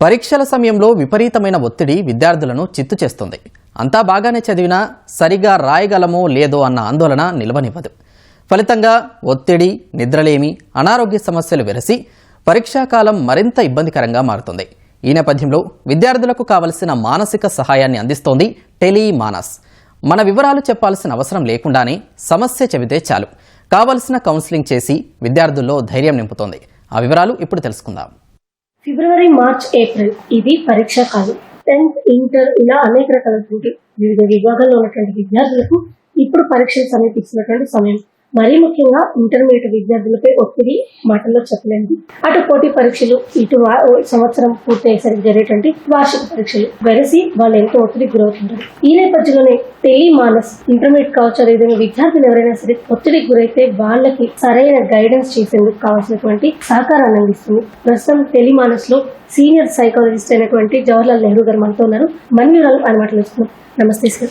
పరీక్షల సమయంలో విపరీతమైన ఒత్తిడి విద్యార్థులను చిత్తు చేస్తుంది. అంతా బాగానే చదివినా సరిగా రాయగలమో లేదో అన్న ఆందోళన నిలవనివ్వదు. ఫలితంగా ఒత్తిడి నిద్రలేమి అనారోగ్య సమస్యలు వెరసి పరీక్షాకాలం మరింత ఇబ్బందికరంగా మారుతుంది. ఈ నేపథ్యంలో విద్యార్థులకు కావలసిన మానసిక సహాయాన్ని అందిస్తోంది టెలిమానస్ మన వివరాలు చెప్పాల్సిన అవసరం లేకుండానే సమస్య చెబితే చాలు. కావలసిన కౌన్సిలింగ్ చేసి విద్యార్థుల్లో ధైర్యం నింపుతోంది. ఆ వివరాలు ఇప్పుడు తెలుసుకుందాం. February March April. ఇది పరీక్షా కాలం టెన్త్ ఇంటర్ ఇలా అనేక రకాలైనటువంటి వివిధ విభాగాల్లో ఉన్నటువంటి విద్యార్థులకు ఇప్పుడు పరీక్షలు సమీపిస్తున్నటువంటి సమయం. మరీ ముఖ్యంగా ఇంటర్మీడియట్ విద్యార్థులపై ఒత్తిడి మాటల్లో చెప్పలేండి. అటు పోటీ పరీక్షలు ఇటు సంవత్సరం పూర్తయ్యేసరికి జరిగేటువంటి వార్షిక పరీక్షలు వెరసి వాళ్ళు ఎంతో ఒత్తిడికి గురవుతుంటారు. ఈ నేపథ్యంలోనే టెలి మానస్ ఇంటర్మీడియట్ కావచ్చు అదేవిధంగా విద్యార్థులు ఎవరైనా సరే ఒత్తిడికి గురైతే వాళ్ళకి సరైన గైడెన్స్ చేసేందుకు కావాల్సినటువంటి సహకారాన్ని అందిస్తుంది. ప్రస్తుతం టెలిమానస్లో సీనియర్ సైకాలజిస్ట్ అయినటువంటి జవహర్లాల్ నెహ్రూ గారు మనతో ఉన్నారు. మన్యురాలు అని మాట్లాడుతున్నాం నమస్తే సార్.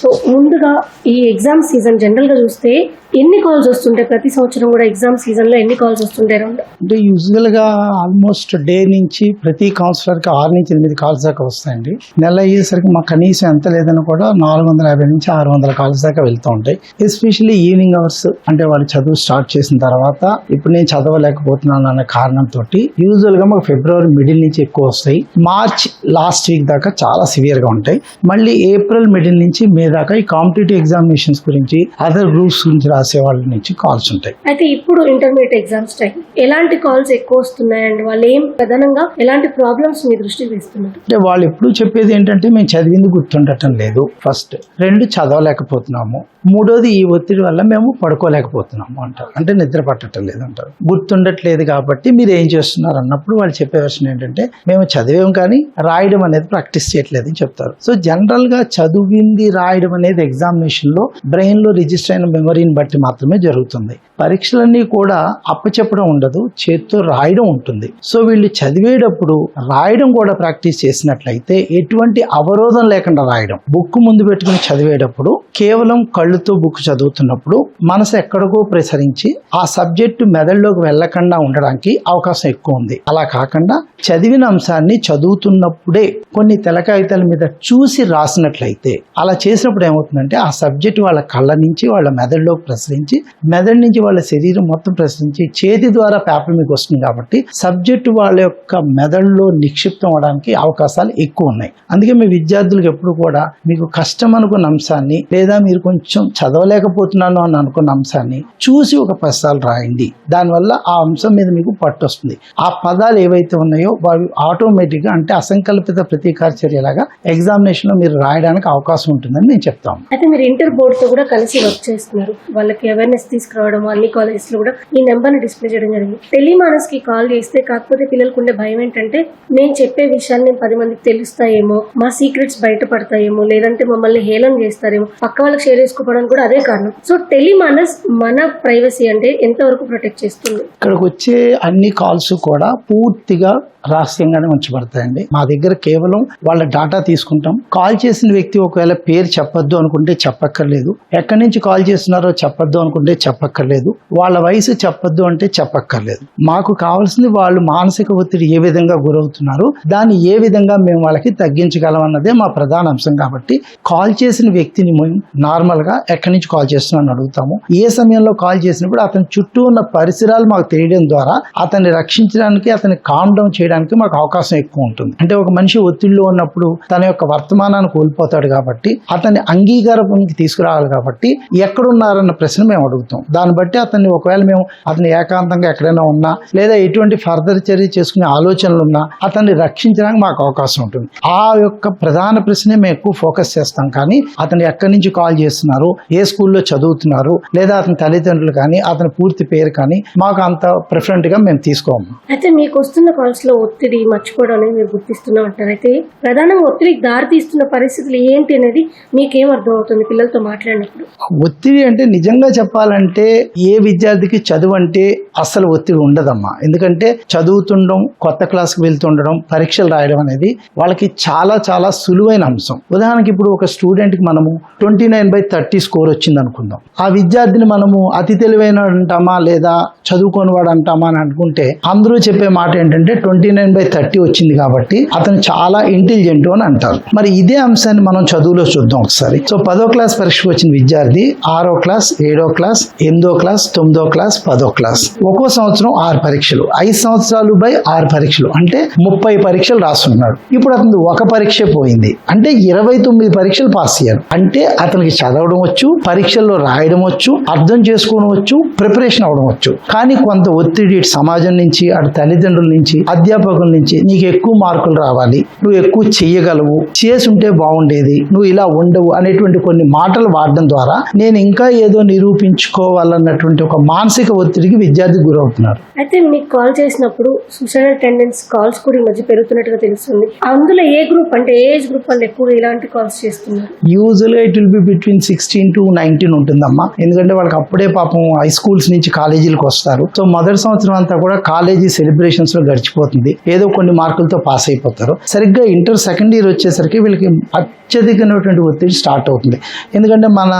సో ముందుగా ఈ ఎగ్జామ్ సీజన్ జనరల్గా చూస్తే ఎన్ని కాల్స్ వస్తుంటాయి? ప్రతి సంవత్సరం కూడా ఎగ్జామ్ సీజన్లో ఎన్ని కాల్స్ వస్తుంటాయి అరౌండ్ అంటే యూజువల్గా ఆల్మోస్ట్ డే నుంచి ప్రతి కౌన్సిలర్కి ఆరు నుంచి ఎనిమిది కాల్స్ దాకా వస్తాయండి. నెల అయ్యేసరికి మాకు కనీసం ఎంత లేదని కూడా నాలుగు వందల యాభై నుంచి ఆరు వందల కాల్స్ దాకా వెళ్తూ ఉంటాయి. ఎస్పెషల్లీ ఈవినింగ్ అవర్స్ అంటే వాళ్ళు చదువు స్టార్ట్ చేసిన తర్వాత ఇప్పుడు నేను చదవలేకపోతున్నాను అనే కారణంతో యూజువల్గా మాకు ఫిబ్రవరి మిడిల్ నుంచి ఎక్కువ వస్తాయి. మార్చ్ లాస్ట్ వీక్ దాకా చాలా సివియర్గా ఉంటాయి. మళ్ళీ ఏప్రిల్ మిడిల్ నుంచి మే దాకా ఈ కాంపిటేటివ్ ఎగ్జామినేషన్స్ గురించి అదర్ గ్రూప్స్ గురించి రాసే వాళ్ళ నుంచి కాల్స్ ఉంటాయి. అయితే ఇప్పుడు ఇంటర్మీడియట్ ఎగ్జామ్స్ టైం ఎలాంటి కాల్స్ ఎక్కువ వస్తున్నాయండి వాళ్ళు ఏం ప్రధానంగా ఎలాంటి ప్రాబ్లమ్స్ మీ దృష్టికి తెస్తున్నారు? అంటే వాళ్ళు ఎప్పుడు చెప్పేది ఏంటంటే మేము చదివింది గుర్తుండటం లేదు. ఫస్ట్ రెండు చదవలేకపోతున్నాము. మూడోది ఈ ఒత్తిడి వల్ల మేము పడుకోలేకపోతున్నాము అంటారు. అంటే నిద్ర పట్టడం లేదంటారు గుర్తుండట్లేదు కాబట్టి మీరు ఏం చేస్తున్నారు అన్నప్పుడు వాళ్ళు చెప్పే విషయం ఏంటంటే మేము చదివాం కానీ రాయడం అనేది ప్రాక్టీస్ చేయట్లేదు అని చెప్తారు. సో జనరల్గా చదివింది రాయడం అనేది ఎగ్జామినేషన్లో బ్రెయిన్లో రిజిస్టర్ అయిన మెమరీని బట్టి మాత్రమే జరుగుతుంది. పరీక్షలన్నీ కూడా అప్పచెప్పడం ఉండదు చేత్తో రాయడం ఉంటుంది. సో వీళ్ళు చదివేటప్పుడు రాయడం కూడా ప్రాక్టీస్ చేసినట్లయితే ఎటువంటి అవరోధం లేకుండా రాయడం. బుక్ ముందు పెట్టుకుని చదివేటప్పుడు కేవలం కళ్ళు కళ్ళుతో బుక్ చదువుతున్నప్పుడు మనసు ఎక్కడికో ప్రసరించి ఆ సబ్జెక్టు మెదడులోకి వెళ్ళకుండా ఉండడానికి అవకాశం ఎక్కువ ఉంది. అలా కాకుండా చదివిన అంశాన్ని చదువుతున్నప్పుడే కొన్ని తెలకాయితల మీద చూసి రాసినట్లయితే అలా చేసినప్పుడు ఏమవుతుందంటే ఆ సబ్జెక్ట్ వాళ్ళ కళ్ళ నుంచి వాళ్ళ మెదడులోకి ప్రసరించి మెదడు నుంచి వాళ్ళ శరీరం మొత్తం ప్రసరించి చేతి ద్వారా పేపర్ మీకు వస్తుంది కాబట్టి సబ్జెక్టు వాళ్ళ యొక్క మెదడులో నిక్షిప్తం అవడానికి అవకాశాలు ఎక్కువ ఉన్నాయి. అందుకే మీ విద్యార్థులకు ఎప్పుడు కూడా మీకు కష్టం అనుకున్న అంశాన్ని లేదా మీరు కొంచెం చదవలేకపోతున్నాను అని అనుకున్న అంశాన్ని చూసి ఒక పదాలు రాయండి. దానివల్ల ఆ అంశం మీద మీకు పట్టు వస్తుంది ఆ పదాలు ఏవైతే ఉన్నాయో అవి ఆటోమేటిక్గా అంటే అసంకల్పిత ప్రతీకార చర్యలాగా ఎగ్జామినేషన్లో మీరు రాయడానికి అవకాశం ఉంటుందని నేను చెప్తాను. అయితే మీరు ఇంటర్ బోర్డ్తో కూడా కలిసి వర్క్ చేస్తున్నారు. వాళ్ళకి అవేర్నెస్ తీసుకురావడం అన్ని కాలేజెస్లో కూడా ఈ నెంబర్ని డిస్ప్లే చేయడం జరిగింది. టెలిమానస్కి కాల్ చేస్తే కాకపోతే పిల్లలకు ఉండే భయం ఏంటంటే నేను చెప్పే విషయాన్ని పది మందికి తెలుస్తాయేమో మా సీక్రెట్స్ బయటపడతాయేమో లేదంటే మమ్మల్ని హేళన చేస్తారేమో పక్క వాళ్ళకి షేర్ చేసుకోవడానికి కూడా అదే కారణం. సో టెలిమానస్ మన ప్రైవసీ అంటే ఎంతవరకు ప్రొటెక్ట్ చేస్తుంది? ఇక్కడికి వచ్చే అన్ని కాల్స్ కూడా పూర్తిగా రహస్యంగానే ఉంచబడతాయండి. మా దగ్గర కేవలం వాళ్ళ డాటా తీసుకుంటాం. కాల్ చేసిన వ్యక్తి ఒకవేళ పేరు చెప్పొద్దు అనుకుంటే చెప్పక్కర్లేదు. ఎక్కడి నుంచి కాల్ చేస్తున్నారో చెప్పొద్దు అనుకుంటే చెప్పక్కర్లేదు. వాళ్ళ వయసు చెప్పొద్దు అంటే చెప్పక్కర్లేదు. మాకు కావాల్సింది వాళ్ళు మానసిక ఒత్తిడి ఏ విధంగా గురవుతున్నారు దాన్ని ఏ విధంగా మేము వాళ్ళకి తగ్గించగలం అన్నదే మా ప్రధాన అంశం కాబట్టి కాల్ చేసిన వ్యక్తిని మేము నార్మల్గా ఎక్కడి నుంచి కాల్ చేస్తున్నామని అడుగుతాము. ఏ సమయంలో కాల్ చేసినప్పుడు అతని చుట్టూ ఉన్న పరిసరాలు మాకు తెలియడం ద్వారా అతన్ని రక్షించడానికి అతన్ని కామ్ డౌన్ చేయడానికి మాకు అవకాశం ఎక్కువ ఉంటుంది. అంటే ఒక మనిషి ఒత్తిడిలో ఉన్నప్పుడు తన యొక్క వర్తమానాన్ని కోల్పోతాడు కాబట్టి అతన్ని అంగీకారంకి తీసుకురావాలి కాబట్టి ఎక్కడున్నారన్న ప్రశ్న మేము అడుగుతాం. దాన్ని బట్టి అతన్ని ఒకవేళ మేము అతను ఏకాంతంగా ఎక్కడైనా ఉన్నా లేదా ఎటువంటి ఫర్దర్ చర్య చేసుకునే ఆలోచనలు ఉన్నా అతన్ని రక్షించడానికి మాకు అవకాశం ఉంటుంది. ఆ యొక్క ప్రధాన ప్రశ్నే మేము ఎక్కువ ఫోకస్ చేస్తాం. కానీ అతను ఎక్కడి నుంచి కాల్ చేస్తున్నారు ఏ స్కూల్లో చదువుతున్నారు లేదా అతని తల్లిదండ్రులు కానీ అతని పూర్తి పేరు కానీ మాకు అంత ప్రిఫరెంట్గా మేము తీసుకోము. అయితే మీకు వస్తున్న కాల్స్లో ఒత్తిడి మర్చిపోవడం అనేది మీరు గుర్తిస్తున్నాం అంటారు అయితే ప్రధానంగా ఒత్తిడికి దారి తీస్తున్న పరిస్థితులు ఏంటి అనేది మీకేం అర్థం అవుతుంది పిల్లలతో మాట్లాడినప్పుడు. ఒత్తిడి అంటే నిజంగా చెప్పాలంటే ఏ విద్యార్థికి చదువు అంటే అస్సలు ఒత్తిడి ఉండదమ్మా. ఎందుకంటే చదువుతుండడం కొత్త క్లాస్కి వెళ్తుండడం పరీక్షలు రాయడం అనేది వాళ్ళకి చాలా చాలా సులువైన అంశం. ఉదాహరణకి ఇప్పుడు ఒక స్టూడెంట్కి మనము twenty nine by thirty score వచ్చింది అనుకుందాం. ఆ విద్యార్థిని మనము అతి తెలివైన అంటామా లేదా చదువుకోని వాడు అంటామా అని అనుకుంటే అందరూ చెప్పే మాట ఏంటంటే ట్వంటీ నైన్ బై థర్టీ వచ్చింది కాబట్టి అతను చాలా ఇంటెలిజెంట్ అని అంటారు. మరి ఇదే అంశాన్ని మనం చదువులో చూద్దాం ఒకసారి. సో పదో క్లాస్ పరీక్షకు వచ్చిన విద్యార్థి ఆరో క్లాస్ ఏడో క్లాస్ ఎనిమిదో క్లాస్ తొమ్మిదో క్లాస్ పదో క్లాస్. ఒక్కో సంవత్సరం ఆరు పరీక్షలు. ఐదు సంవత్సరాలు బై ఆరు పరీక్షలు. అంటే ముప్పై పరీక్షలు రాస్తున్నాడు ఇప్పుడు అతను ఒక పరీక్ష పోయింది. అంటే ఇరవై తొమ్మిది పరీక్షలు పాస్ అయ్యారు అంటే అతనికి చదవడం వచ్చు పరీక్షల్లో రాయడం వచ్చు అర్థం చేసుకోవడం వచ్చు ప్రిపరేషన్ అవడం వచ్చు. కానీ కొంత ఒత్తిడి ఇటు సమాజం నుంచి అటు తల్లిదండ్రుల నుంచి అధ్యాపకుల నుంచి నీకు ఎక్కువ మార్కులు రావాలి నువ్వు ఎక్కువ చెయ్యగలవు చేసి ఉంటే బాగుండేది నువ్వు ఇలా ఉండవు అనేటువంటి కొన్ని మాటలు వాడడం ద్వారా నేను ఇంకా ఏదో నిరూపించుకోవాలన్నటువంటి ఒక మానసిక ఒత్తిడికి విద్యార్థి గురవుతున్నారు. అయితే మీకు కాల్ చేసినప్పుడు సూసైడల్ టెండెన్స్ కాల్స్ కూడా ఈ మధ్య పెరుగుతున్నట్టుగా తెలుస్తుంది. అందులో ఏ గ్రూప్ అంటే ఏజ్ గ్రూప్ వాళ్ళు ఎక్కువగా ఇలాంటి కాల్స్ చేస్తున్నారు? యూజువల్గా it will be between sixteen to nineteen ఉంటుందమ్మా. ఎందుకంటే వాళ్ళకి అప్పుడే పాపం హై స్కూల్స్ నుంచి కాలేజీలకు వస్తారు. సో మొదటి సంవత్సరం అంతా కూడా కాలేజీ సెలబ్రేషన్స్లో గడిచిపోతుంది. ఏదో కొన్ని మార్కులతో పాస్ అయిపోతారు. సరిగ్గా ఇంటర్ సెకండ్ ఇయర్ వచ్చేసరికి వీళ్ళకి అత్యధికమైనటువంటి ఒత్తిడి స్టార్ట్ అవుతుంది. ఎందుకంటే మన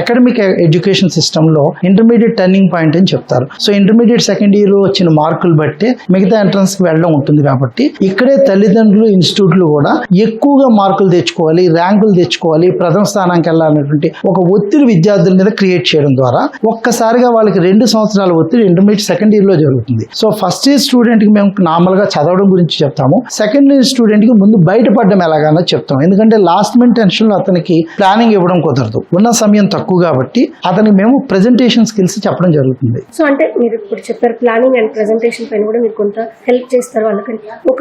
అకాడమిక్ ఎడ్యుకేషన్ సిస్టంలో ఇంటర్మీడియట్ టర్నింగ్ పాయింట్ అని చెప్తారు. సో ఇంటర్మీడియట్ సెకండ్ ఇయర్ వచ్చిన మార్కులు బట్టే మిగతా ఎంట్రన్స్కి వెళ్ళడం ఉంటుంది కాబట్టి ఇక్కడే తల్లిదండ్రులు ఇన్స్టిట్యూట్లు కూడా ఎక్కువగా మార్కులు తెచ్చుకోవాలి ర్యాంకులు తెచ్చుకోవాలి ప్రథమ స్థానానికి వెళ్ళాలనేటువంటి ఒక ఒత్తిడి విద్యార్థుల మీద క్రియేట్ చేయడం ద్వారా ఒక్కసారిగా వాళ్ళకి రెండు సంవత్సరాల ఒత్తిడి ఇంటర్మీడియట్ సెకండ్ ఇయర్లో జరుగుతుంది. సో ఫస్ట్ ఇయర్ స్టూడెంట్కి మేము నార్మల్గా చదవడం గురించి చెప్తాము. సెకండ్ ఇయర్ స్టూడెంట్కి ముందు బయటపడడం ఎలాగన్నా చెప్తాం ఎందుకంటే లాస్ట్ మినిట్ టెన్షన్లో అతనికి ప్లానింగ్ ఇవ్వడం కుదరదు. ఉన్న సమయం తక్కువ కాబట్టి అతనికి మేము ప్రెజెంటేషన్ స్కిల్స్ చెప్పడం జరుగుతుంది. సో అంటే మీరు ఇప్పుడు చెప్పారు ప్లానింగ్ అండ్ ప్రెజెంటేషన్ పైన కూడా మీరు కొంత హెల్ప్ చేస్తారు వాళ్ళకని. ఒక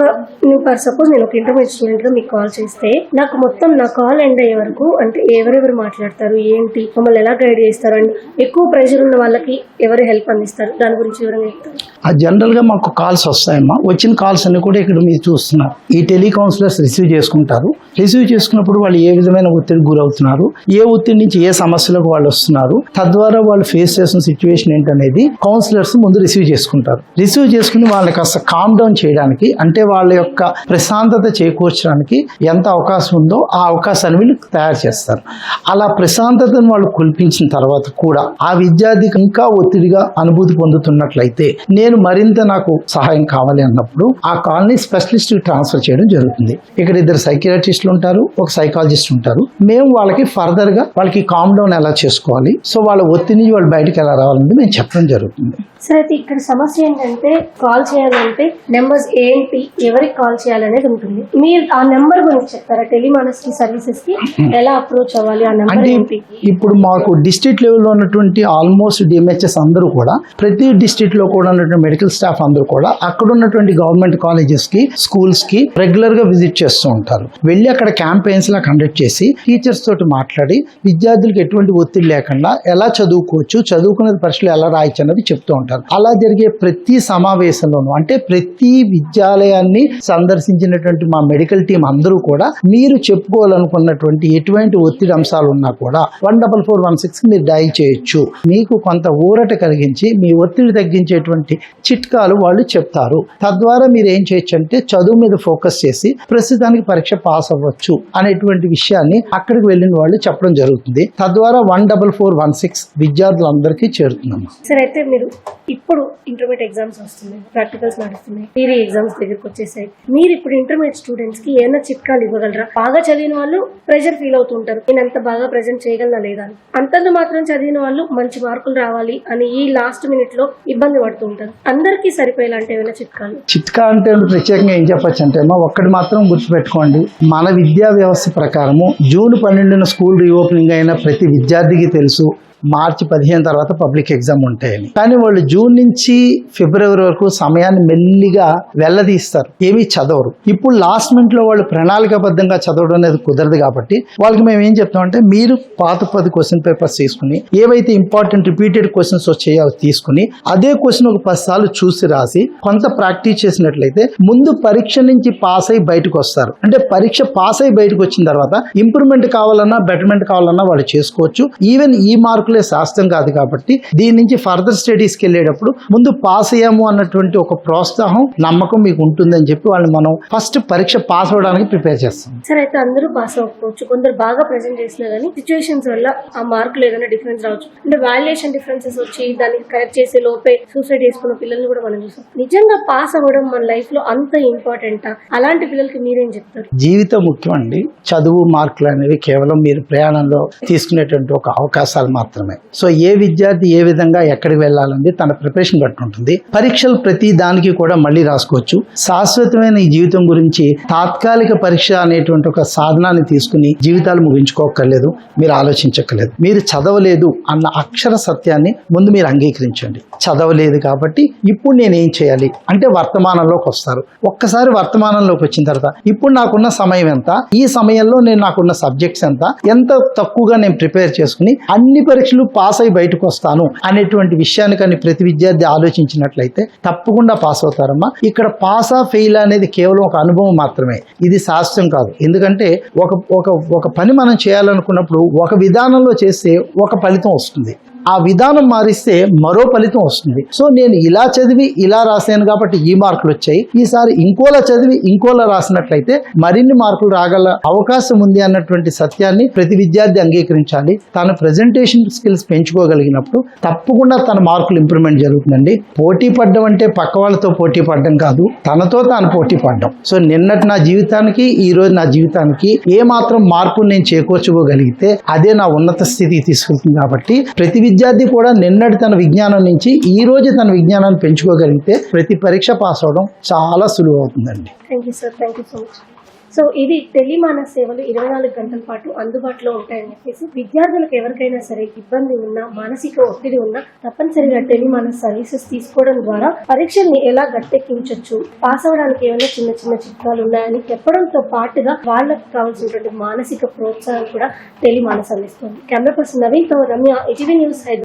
ఫర్ సపోజ్ నేను ఒక ఇంటర్మీడియట్ స్టూడెంట్గా మీకు కాల్ చేస్తే నాకు మొత్తం నా కాల్ ఎండ్ అయ్యే వరకు అంటే ఎవరెవరు మాట్లాడతారు ఏంటి మమ్మల్ని ఎలా గైడ్ చేస్తారు అండ్ ఎక్కువ ప్రెషర్ ఉన్న వాళ్ళకి ఎవరు హెల్ప్ అందిస్తారు? దాని గురించి వివరంగా చెప్తారు? ఆ జనరల్గా మాకు కాల్స్ వస్తాయమ్మా. వచ్చిన కాల్స్ అన్ని కూడా ఇక్కడ మీరు చూస్తున్నారు. ఈ టెలికౌన్సిలర్స్ రిసీవ్ చేసుకుంటారు. రిసీవ్ చేసుకున్నప్పుడు వాళ్ళు ఏ విధమైన ఒత్తిడి గురవుతున్నారు? ఏ ఒత్తిడి నుంచి ఏ సమస్యలకు వాళ్ళు వస్తున్నారు? తద్వారా వాళ్ళు ఫేస్ చేసిన సిచ్యువేషన్ ఏంటనేది కౌన్సిలర్స్ ముందు రిసీవ్ చేసుకుంటారు. రిసీవ్ చేసుకుని వాళ్ళని కాస్త కామ్ డౌన్ చేయడానికి అంటే వాళ్ళ యొక్క ప్రశాంతత చేకూర్చడానికి ఎంత అవకాశం ఉందో ఆ అవకాశాన్ని వీళ్ళు తయారు చేస్తారు. అలా ప్రశాంతతను వాళ్ళు కుల్పించిన తర్వాత కూడా ఆ విద్యార్థికి ఇంకా ఒత్తిడిగా అనుభూతి పొందుతున్నట్లయితే నేను మరింత నాకు సహాయం కావాలి అన్నప్పుడు ఆ కాల్ని స్పెషలిస్ట్ ట్రాన్స్ఫర్ చేయడం జరుగుతుంది. ఇక్కడ ఇద్దరు సైకియాట్రిస్టులు ఉంటారు ఒక సైకాలజిస్ట్ ఉంటారు. మేము వాళ్ళకి ఫర్దర్గా వాళ్ళకి కామ్ డౌన్ ఎలా చేసుకోవాలి? సో వాళ్ళ ఒత్తిడి నుంచి వాళ్ళు బయటకు ఎలా రావాలని మేము చెప్పడం జరుగుతుంది. సరే అయితే ఇక్కడ సమస్య ఏంటంటే కాల్ చేయాలంటే నెంబర్స్ ఏంటి ఎవరికి కాల్ చేయాలనేది ఉంటుంది. మీరు ఆ నెంబర్ గురించి చెప్తారా? టెలిమానస్టీ సర్వీసెస్కి ఎలా అప్రోచ్ అవ్వాలి ఆ నెంబర్ ఏంటి ఇప్పుడు మాకు డిస్ట్రిక్ట్ లెవెల్లో ఉన్నటువంటి ఆల్మోస్ట్ డిఎంహెచ్ఎస్ అందరూ కూడా ప్రతి డిస్ట్రిక్ట్లో కూడా ఉన్నటువంటి మెడికల్ స్టాఫ్ అందరూ కూడా అక్కడ ఉన్నటువంటి గవర్నమెంట్ కాలేజెస్కి స్కూల్స్కి రెగ్యులర్గా విజిట్ చేస్తూ ఉంటారు. వెళ్ళి అక్కడ క్యాంపెయిన్స్ లా కండక్ట్ చేసి టీచర్స్ తోటి మాట్లాడి విద్యార్థులకు ఎటువంటి ఒత్తిడి లేకుండా ఎలా చదువుకోవచ్చు చదువుకునే పరీక్షలు ఎలా రాయొచ్చు అన్నది చెప్తూ ఉంటారు. అలా జరిగే ప్రతి సమావేశంలోనూ అంటే ప్రతి విద్యాలయాన్ని సందర్శించినటువంటి మా మెడికల్ టీం అందరూ కూడా మీరు చెప్పుకోవాలనుకున్నటువంటి ఎటువంటి ఒత్తిడి అంశాలు ఉన్నా కూడా one double four one six మీరు డయల్ చేయొచ్చు. మీకు కొంత ఊరట కలిగించి మీ ఒత్తిడి తగ్గించేటువంటి చిట్కాలు వాళ్ళు చెప్తారు. తద్వారా మీరు ఏం చేయొచ్చు అంటే చదువు మీద ఫోకస్ చేసి ప్రస్తుతానికి పరీక్ష పాస్ అవ్వచ్చు అనేటువంటి విషయాన్ని అక్కడికి వెళ్ళిన వాళ్ళు చెప్పడం జరుగుతుంది. తద్వారా one double four one six విద్యార్థులందరికీ చేరుతుందమ్మా సరే అయితే మీరు ఇప్పుడు ఇంటర్మీడియట్ ఎగ్జామ్స్ వస్తున్నాయి ప్రాక్టికల్స్ నడుస్తున్నాయి థియరీ ఎగ్జామ్స్ దగ్గరికి వచ్చేసాయి. మీరు ఇప్పుడు ఇంటర్మీడియట్ స్టూడెంట్స్కి ఏమైనా చిట్కాలు ఇవ్వగలరా? బాగా చదివిన వాళ్ళు ప్రెషర్ ఫీల్ అవుతుంటారు నేను ఎంత బాగా ప్రజెంట్ చేయగలనా లేదా అంతంత మాత్రం చదివిన వాళ్ళు మంచి మార్కులు రావాలి అని ఈ లాస్ట్ మినిట్లో ఇబ్బంది పడుతూ ఉంటారు. అందరికీ సరిపోయేలాంటి ఏమైనా చిట్కాలు? చిట్కా అంటే ప్రత్యేకంగా ఏం చెప్పచ్చు అంటే అమ్మా ఒక్కటి మాత్రం గుర్తుపెట్టుకోండి. మన విద్యా వ్యవస్థ ప్రకారము జూన్ పన్నెండున స్కూల్ రీఓపెనింగ్ అయిన ప్రతి విద్యార్థికి తెలుసు. మార్చి పదిహేను తర్వాత పబ్లిక్ ఎగ్జామ్ ఉంటాయని. కానీ వాళ్ళు జూన్ నుంచి ఫిబ్రవరి వరకు సమయాన్ని మెల్లిగా వెళ్ళదీస్తారు ఏమీ చదవరు. ఇప్పుడు లాస్ట్ మినిట్లో వాళ్ళు ప్రణాళికాబద్ధంగా చదవడం అనేది కుదరదు కాబట్టి వాళ్ళకి మేము ఏం చెప్తామంటే మీరు పాత పది క్వశ్చన్ పేపర్స్ తీసుకుని ఏవైతే ఇంపార్టెంట్ రిపీటెడ్ క్వశ్చన్స్ వచ్చాయో అవి తీసుకుని అదే క్వశ్చన్ ఒక పది సార్లు చూసి రాసి కొంత ప్రాక్టీస్ చేసినట్లయితే ముందు పరీక్ష నుంచి పాస్ అయి బయటకు వస్తారు. అంటే పరీక్ష పాస్ అయి బయటకు వచ్చిన తర్వాత ఇంప్రూవ్మెంట్ కావాలన్నా బెటర్మెంట్ కావాలన్నా వాళ్ళు చేసుకోవచ్చు. ఈవెన్ ఈ మార్క్ మార్కులే శాస్త్రం కాదు కాబట్టి దీని నుంచి ఫర్దర్ స్టడీస్కి వెళ్ళేటప్పుడు ముందు పాస్ అయ్యాము అన్నటువంటి ఒక ప్రోత్సాహం నమ్మకం మీకు ఉంటుందని చెప్పి వాళ్ళు మనం ఫస్ట్ పరీక్ష పాస్ అవడానికి ప్రిపేర్ చేస్తాం. సరే అయితే అందరూ పాస్ అవ్వకపోవచ్చు. కొందరు బాగా ప్రెజెంట్ చేసినా కానీ సిచ్యువేషన్స్ వల్ల ఆ మార్కులు ఏదైనా డిఫరెన్స్ రావచ్చు. అంటే వాల్యుయేషన్ డిఫరెన్సెస్ వచ్చి దాన్ని కరెక్ట్ చేసే లోపే సూసైడ్ చేసుకున్న పిల్లల్ని కూడా మనం చూస్తాం. నిజంగా పాస్ అవ్వడం మన లైఫ్లో అంత ఇంపార్టెంటా అలాంటి పిల్లలకి మీరేం చెప్తారు? జీవితం ముఖ్యం అండి. చదువు మార్కులు అనేవి కేవలం మీరు ప్రయాణంలో తీసుకునేటువంటి ఒక అవకాశాలు మాత్రమే. సో ఏ విద్యార్థి ఏ విధంగా ఎక్కడికి వెళ్ళాలండి తన ప్రిపరేషన్ బట్టి ఉంటుంది పరీక్షలు ప్రతి దానికి కూడా మళ్ళీ రాసుకోవచ్చు. శాశ్వతమైన ఈ జీవితం గురించి తాత్కాలిక పరీక్ష అనేటువంటి ఒక సాధనాన్ని తీసుకుని జీవితాలు ముగించుకోకర్లేదు మీరు ఆలోచించక్కర్లేదు. మీరు చదవలేదు అన్న అక్షర సత్యాన్ని ముందు మీరు అంగీకరించండి. చదవలేదు కాబట్టి ఇప్పుడు నేను ఏం చేయాలి? అంటే వర్తమానంలోకి వస్తారు. ఒక్కసారి వర్తమానంలోకి వచ్చిన తర్వాత ఇప్పుడు నాకున్న సమయం ఎంత? ఈ సమయంలో నేను నాకున్న సబ్జెక్ట్స్ ఎంత? ఎంత తక్కువగా నేను ప్రిపేర్ చేసుకుని అన్ని పరీక్షలు పాస్ అయి బయటకు వస్తాను అనేటువంటి విషయాన్ని కానీ ప్రతి విద్యార్థి ఆలోచించినట్లయితే తప్పకుండా పాస్ అవుతారమ్మా. ఇక్కడ పాస్ ఆ ఫెయిల్ అనేది కేవలం ఒక అనుభవం మాత్రమే. ఇది శాస్త్రం కాదు. ఎందుకంటే ఒక ఒక ఒక పని మనం చేయాలనుకున్నప్పుడు ఒక విధానంలో చేస్తే ఒక ఫలితం వస్తుంది. ఆ విధానం మారిస్తే మరో ఫలితం వస్తుంది. సో నేను ఇలా చదివి ఇలా రాశాను కాబట్టి ఈ మార్కులు వచ్చాయి. ఈసారి ఇంకోలా చదివి ఇంకోలా రాసినట్లయితే మరిన్ని మార్కులు రాగల అవకాశం ఉంది అన్నటువంటి సత్యాన్ని ప్రతి విద్యార్థి అంగీకరించాలి. తన ప్రజెంటేషన్ స్కిల్స్ పెంచుకోగలిగినప్పుడు తప్పకుండా తన మార్కులు ఇంప్రూవ్మెంట్ జరుగుతుందండి. పోటీ పడడం అంటే పక్క వాళ్ళతో పోటీ పడడం కాదు తనతో తాను పోటీ పడడం. సో నిన్నటి నా జీవితానికి ఈ రోజు నా జీవితానికి ఏ మాత్రం మార్పు నేను చేకూర్చుకోగలిగితే అదే నా ఉన్నత స్థితికి తీసుకెళ్తుంది కాబట్టి ప్రతి విద్యార్థి కూడా నిన్నటి తన విజ్ఞానం నుంచి ఈ రోజు తన విజ్ఞానాన్ని పెంచుకోగలిగితే ప్రతి పరీక్ష పాస్ అవడం చాలా సులువు అవుతుందండి. Thank you sir thank you so much so ఇది టెలిమాన సేవలు ఇరవై నాలుగు గంటల పాటు అందుబాటులో ఉంటాయని చెప్పేసి విద్యార్థులకు ఎవరికైనా సరే ఇబ్బంది ఉన్నా మానసిక ఒత్తిడి ఉన్నా తప్పనిసరిగా టెలిమాన సర్వీసెస్ తీసుకోవడం ద్వారా పరీక్షల్ని ఎలా గట్టెక్కించవచ్చు పాస్ అవ్వడానికి ఏమైనా చిన్న చిన్న చిట్కాలు ఉన్నాయని చెప్పడంతో పాటుగా వాళ్ళకు కావాల్సినటువంటి మానసిక ప్రోత్సాహం కూడా టెలిమానస్ అందిస్తుంది. Camera person Naveen Ramya ETV news Hyderabad.